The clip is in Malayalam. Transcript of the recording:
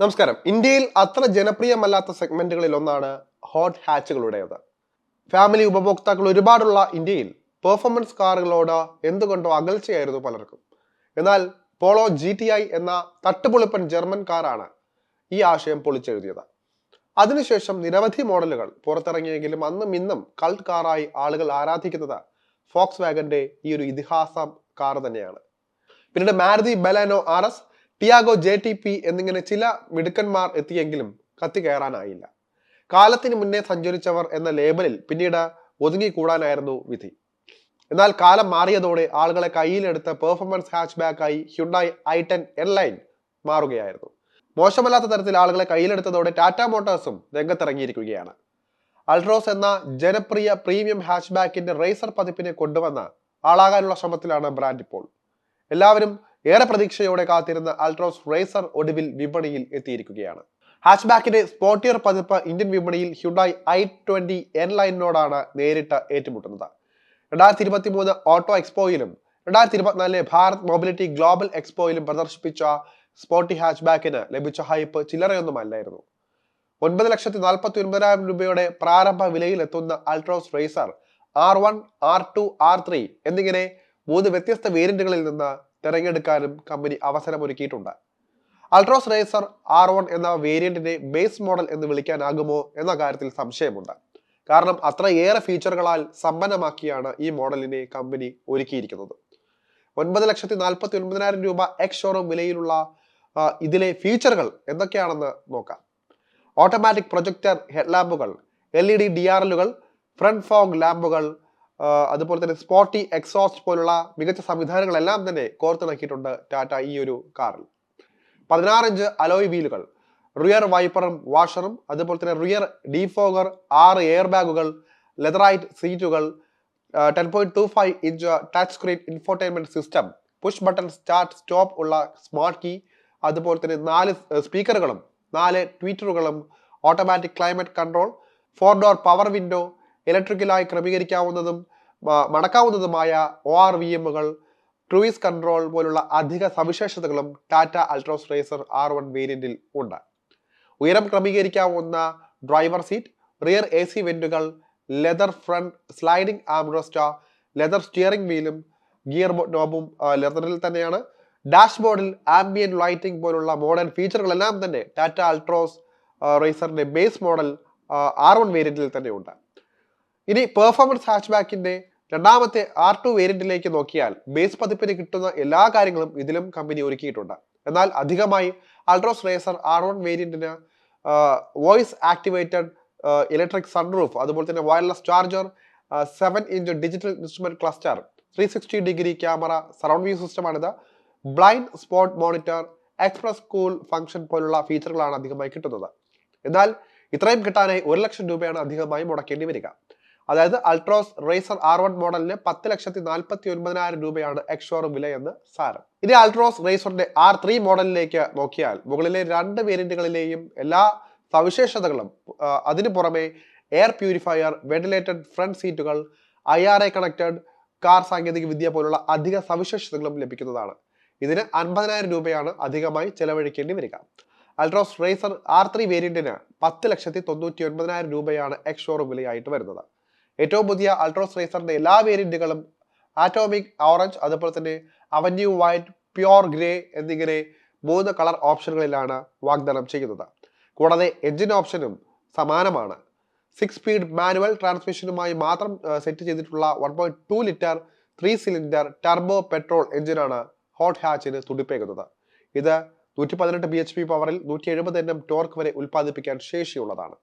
നമസ്കാരം. ഇന്ത്യയിൽ അത്ര ജനപ്രിയമല്ലാത്ത സെഗ്മെന്റുകളിൽ ഒന്നാണ് ഹോട്ട് ഹാച്ചുകളുടേത്. ഫാമിലി ഉപഭോക്താക്കൾ ഒരുപാടുള്ള ഇന്ത്യയിൽ പെർഫോമൻസ് കാറുകളോട് എന്തുകൊണ്ടോ അകൽച്ചയായിരുന്നു പലർക്കും. എന്നാൽ പോളോ ജി ടി ഐ എന്ന തട്ടുപൊളിപ്പൻ ജർമ്മൻ കാറാണ് ഈ ആശയം പൊളിച്ചെഴുതിയത്. അതിനുശേഷം നിരവധി മോഡലുകൾ പുറത്തിറങ്ങിയെങ്കിലും അന്നും ഇന്നും കൾട്ട് കാറായി ആളുകൾ ആരാധിക്കുന്നത് ഫോക്സ് വാഗന്റെ ഈ ഒരു ഇതിഹാസ കാർ തന്നെയാണ്. പിന്നീട് Maruti Baleno R S Tiago J T P എന്നിങ്ങനെ ചില മിടുക്കന്മാർ എത്തിയെങ്കിലും കത്തി കയറാനായില്ല. കാലത്തിന് മുന്നേ സഞ്ചരിച്ചവർ എന്ന ലേബലിൽ പിന്നീട് ഒതുങ്ങിക്കൂടാനായിരുന്നു വിധി. എന്നാൽ കാലം മാറിയതോടെ ആളുകളെ കയ്യിലെടുത്ത പെർഫോമൻസ് ഹാച്ച് ബാക്കായി ഹ്യുണ്ടായി ഐ ടെൻ എയർലൈൻ മാറുകയായിരുന്നു. മോശമല്ലാത്ത തരത്തിൽ ആളുകളെ കയ്യിലെടുത്തതോടെ ടാറ്റ മോട്ടോഴ്സും രംഗത്തിറങ്ങിയിരിക്കുകയാണ്. അൾട്രോസ് എന്ന ജനപ്രിയ പ്രീമിയം ഹാച്ച് ബാക്കിന്റെ റേസർ പതിപ്പിനെ കൊണ്ടുവന്ന ആളാകാനുള്ള ശ്രമത്തിലാണ് ബ്രാൻഡ് ഇപ്പോൾ. എല്ലാവരും ഏറെ പ്രതീക്ഷയോടെ കാത്തിരുന്ന അൾട്രോസ് റേസർ ഒടുവിൽ വിപണിയിൽ എത്തിയിരിക്കുകയാണ്. ഹാച്ച്ബാക്കിന്റെ സ്പോർട്ടിയർ പതിപ്പ് ഇന്ത്യൻ വിപണിയിൽ ഹ്യുണ്ടായി ഐ ട്വന്റി എൻ ലൈനിനോടാണ് നേരിട്ട് ഏറ്റുമുട്ടുന്നത്. രണ്ടായിരത്തി ഇരുപത്തി മൂന്ന് ഓട്ടോ എക്സ്പോയിലും രണ്ടായിരത്തി ഇരുപത്തിനാലിലെ ഭാരത് മൊബിലിറ്റി ഗ്ലോബൽ എക്സ്പോയിലും പ്രദർശിപ്പിച്ച സ്പോർട്ടി ഹാച്ച്ബാക്കിന് ലഭിച്ച ഹൈപ്പ് ചില്ലറയൊന്നുമല്ലായിരുന്നു. ഒൻപത് ലക്ഷത്തി നാൽപ്പത്തി ഒൻപതിനായിരം രൂപയുടെ പ്രാരംഭ വിലയിൽ എത്തുന്ന Altroz racer R one R two R three എന്നിങ്ങനെ മൂന്ന് വ്യത്യസ്ത വേരിയന്റുകളിൽ നിന്ന് തിരഞ്ഞെടുക്കാനും കമ്പനി അവസരമൊരുക്കിയിട്ടുണ്ട്. അൾട്രോസ് റേസർ ആർ വൺ എന്ന വേരിയന്റിനെ ബേസ് മോഡൽ എന്ന് വിളിക്കാനാകുമോ എന്ന കാര്യത്തിൽ സംശയമുണ്ട്. കാരണം അത്രയേറെ ഫീച്ചറുകളാൽ സമ്പന്നമാക്കിയാണ് ഈ മോഡലിനെ കമ്പനി ഒരുക്കിയിരിക്കുന്നത്. ഒൻപത് ലക്ഷത്തി നാൽപ്പത്തി ഒൻപതിനായിരം രൂപ എക്സ് ഷോറൂം വിലയിലുള്ള ഇതിലെ ഫീച്ചറുകൾ എന്തൊക്കെയാണെന്ന് നോക്കാം. Automatic projector head ലാമ്പുകൾ L E D D R എല്ലുകൾ ഫ്രണ്ട് ഫോഗ് ലാമ്പുകൾ അതുപോലെ തന്നെ സ്പോട്ടി എക്സോസ്റ്റ് പോലുള്ള മികച്ച സംവിധാനങ്ങളെല്ലാം തന്നെ കോർത്തിണക്കിയിട്ടുണ്ട് ടാറ്റ ഈ ഒരു കാറിൽ. പതിനാറഞ്ച് അലോയ് വീലുകൾ റിയർ വൈപ്പറും വാഷറും അതുപോലെ തന്നെ റിയർ ഡീഫോഗർ ആറ് എയർ ബാഗുകൾ ലെതറൈറ്റ് സീറ്റുകൾ ten point two five inch touch screen infotainment system push button start stop ഉള്ള സ്മാർട്ട് കീ അതുപോലെ തന്നെ നാല് സ്പീക്കറുകളും നാല് ട്വീറ്ററുകളും automatic climate control four door power window ഇലക്ട്രിക്കലായി ക്രമീകരിക്കാവുന്നതും മടക്കാവുന്നതുമായ ഒ ആർ വി എമ്മുകൾ ക്രൂയിസ് കൺട്രോൾ പോലുള്ള അധിക സവിശേഷതകളും Tata Altroz racer R one വേരിയന്റിൽ ഉണ്ട്. ഉയരം ക്രമീകരിക്കാവുന്ന driver seat rear A C വെന്റുകൾ leather front sliding armrest leather steering വീലും ഗിയർ നോബും ലെതറിൽ തന്നെയാണ്. ഡാഷ്ബോർഡിൽ ആംബിയൻ ലൈറ്റിംഗ് പോലുള്ള മോഡേൺ ഫീച്ചറുകളെല്ലാം തന്നെ ടാറ്റ അൾട്രോസ് റേസറിന്റെ ബേസ് മോഡൽ ആർ വൺ വേരിയന്റിൽ തന്നെ ഉണ്ട്. ഇനി പെർഫോമൻസ് ഹാച്ച് ബാക്കിന്റെ രണ്ടാമത്തെ ആർ ടു വേരിയന്റിലേക്ക് നോക്കിയാൽ ബേസ് പതിപ്പിന് കിട്ടുന്ന എല്ലാ കാര്യങ്ങളും ഇതിലും കമ്പനി ഒരുക്കിയിട്ടുണ്ട്. എന്നാൽ അധികമായി അൾട്രോസ് റേസർ ആർ വൺ വേരിയന്റിന് വോയിസ് ആക്ടിവേറ്റഡ് ഇലക്ട്രിക് സൺറൂഫ് അതുപോലെ തന്നെ wireless charger seven inch digital instrument cluster three sixty degree camera surround view സിസ്റ്റമാണിത് blind spot monitor express cool function പോലുള്ള ഫീച്ചറുകളാണ് അധികമായി കിട്ടുന്നത്. എന്നാൽ ഇത്രയും കിട്ടാനായി ഒരു ലക്ഷം രൂപയാണ് അധികമായി മുടക്കേണ്ടി വരിക. അതായത് അൾട്രോസ് റേസർ ആർ വൺ മോഡലിന് പത്ത് ലക്ഷത്തി നാൽപ്പത്തി ഒൻപതിനായിരം രൂപയാണ് എക്സ്ഷോറും വില എന്ന് സാരം. ഇനി അൾട്രോസ് റേസറിന്റെ ആർ ത്രീ മോഡലിലേക്ക് നോക്കിയാൽ മുകളിലെ രണ്ട് വേരിയന്റുകളിലെയും എല്ലാ സവിശേഷതകളും അതിനു പുറമെ എയർ പ്യൂരിഫയർ വെന്റിലേറ്റഡ് ഫ്രണ്ട് സീറ്റുകൾ I R A connected car സാങ്കേതിക വിദ്യ പോലുള്ള അധിക സവിശേഷതകളും ലഭിക്കുന്നതാണ്. ഇതിന് അൻപതിനായിരം രൂപയാണ് അധികമായി ചെലവഴിക്കേണ്ടി വരിക. അൾട്രോസ് റേസർ ആർ ത്രീ വേരിയന്റിന് പത്ത് ലക്ഷത്തി തൊണ്ണൂറ്റി ഒൻപതിനായിരം രൂപയാണ് എക്സ് ഷോറൂം വിലയായിട്ട് വരുന്നത്. ഏറ്റവും പുതിയ അൾട്രോസ് റേസറിന്റെ എല്ലാ വേരിയന്റുകളും ആറ്റോമിക് ഓറഞ്ച് അതുപോലെ തന്നെ അവന്യൂ വൈറ്റ് പ്യോർ ഗ്രേ എന്നിങ്ങനെ മൂന്ന് കളർ ഓപ്ഷനുകളിലാണ് വാഗ്ദാനം ചെയ്യുന്നത്. കൂടാതെ എഞ്ചിൻ ഓപ്ഷനും സമാനമാണ്. സിക്സ് സ്പീഡ് മാനുവൽ ട്രാൻസ്മിഷനുമായി മാത്രം സെറ്റ് ചെയ്തിട്ടുള്ള one point two litre three cylinder turbo petrol എഞ്ചിനാണ് ഹോട്ട് ഹാച്ചിന് തുടിപ്പേക്കുന്നത് ഇത് നൂറ്റി പതിനെട്ട് ബി എച്ച് പി പവറിൽ നൂറ്റി എഴുപത് എണ്ണം ടോർക്ക് വരെ ഉൽപ്പാദിപ്പിക്കാൻ ശേഷിയുള്ളതാണ്.